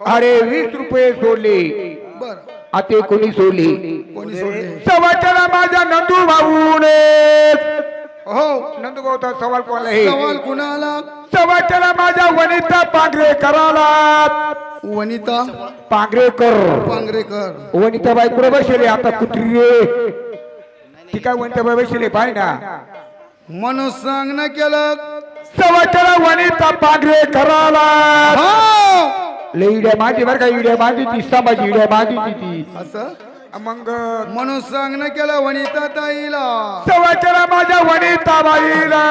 अरे वीस रुपये सोडले. बर आता कोणी सोडले? सवाच्याला माझ्या नंदू भाऊने. हो नंदू भाऊचा सवाल कोणाला आहे? सवाल कुणाला? सवाच्याला माझ्या वनिता पांढरे कराला वनिता पांगरेकर वनिता बाई कुठे बसले? आता कुत्री रे ती काय वनिता बाई बसले? पाय ना. म्हणून सांग ना केलं. सवाच्याला वनिता पांढरे कराला हो! इड्या माझी बरं का इड्या माझी ती समाजी इड्या माझी ती ती. असं? मग म्हणून सांग ना केलं वनिता ताईला. सवाच्याला माझ्या वनिता बाईला.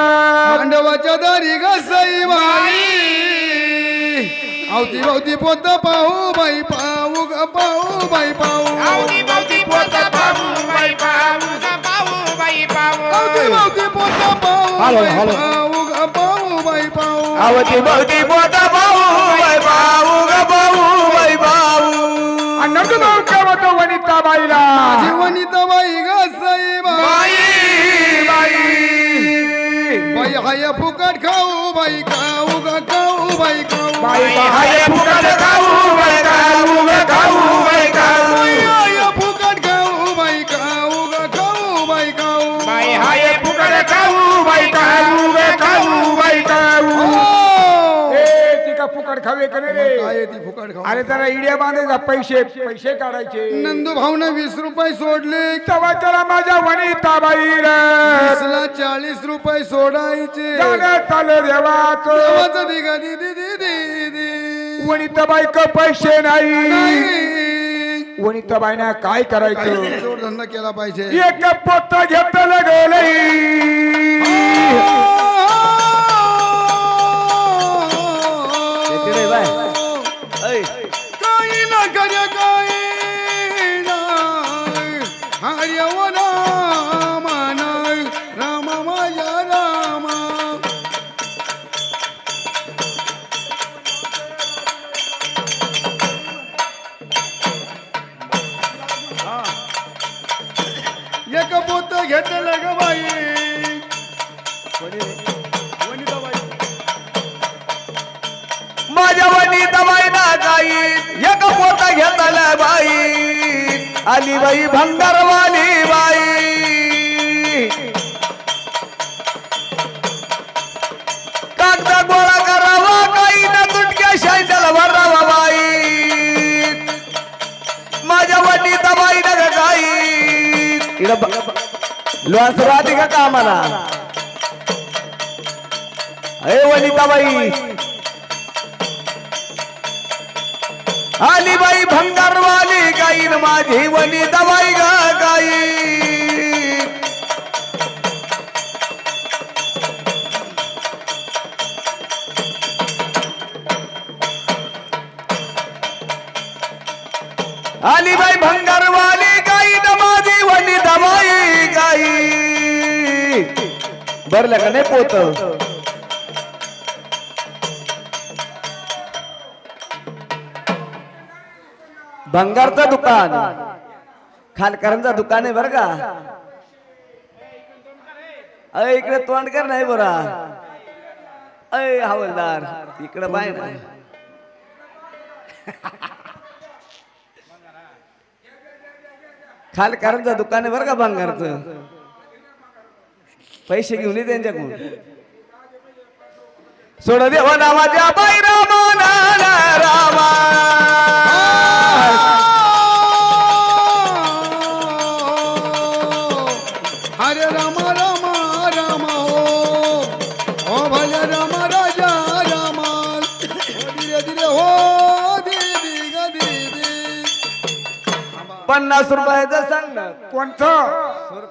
पांडवाच्या दारी गसई बाई आवती भवती पोत पाहू बाई पाहू ग पाहू बाई पाहू. आवती भवती पोत पाहू बाई पाहू ग पाहू बाई पाहू. आवती भवती पोत पाहू हॅलो. पाहू ग पाहू बाई पाहू. आवती भवती पोता भाऊ बाई ग भाऊ बाई भाऊ नंदू भाऊ वनिता बाईला. माझी वनिता बाई गसई बाई. बाई हाय फुकट खाऊ बाई खाऊ ग खाऊ बाई खाऊ. बाई हाय फुकट खाऊ बाई खाऊ ग खाऊ बाई खाऊ. बाई हाय फुकट खाऊ बाई खाऊ ग खाऊ बाई खाऊ. बाई हाय फुकट खाऊ फुकट खावे का नाही रे? ती फुकट खाऊ? अरे जरा इड्या बांधायचा पैसे पैसे काढायचे. नंदू भाऊन वीस रुपये सोडले. तेव्हा त्याला माझ्या वनिता बाईला वीसला चाळीस रुपये सोडायचे. गाणं चालू देवाचं देवाचं दिगा बाईक पैसे नाही. नाही. बाईना काय करायचं? काहीतरी जोडधंदा केला पाहिजे. एक पोत घेतलं गेलं एक बोत घेतलं ग बाई. वनिताबाई माझ्या वनिता बाईना जाई एक पोत घेतलं बाई. आली बाई भंगारवाली लॉस राहते का कामाला. अरे वनिताबाई. आली बाई भंगारवाली गाईन माझी वनिताबाई गा गाई. आली बाई भंगारवाली गाई दमा भरल्या का नाही पोत? भंगारचं दुकान. खालकरांचं दुकान आहे बरं का? अय इकडे तोंड कर नाही बरा. अय हवलदार इकडे पाय ना खालकरांचं दुकान आहे बरं का भंगारचं? पैसे घेऊन ये त्यांच्याकडून. सोड देवा नावाच्या बाई रामा नाना रामा हरे राम राम राम हो. हो भले राम राजा राम. हो धीरे धीरे हो दीदी ग दीदी पन्नास रुपयाचं सांग ना कोणतं?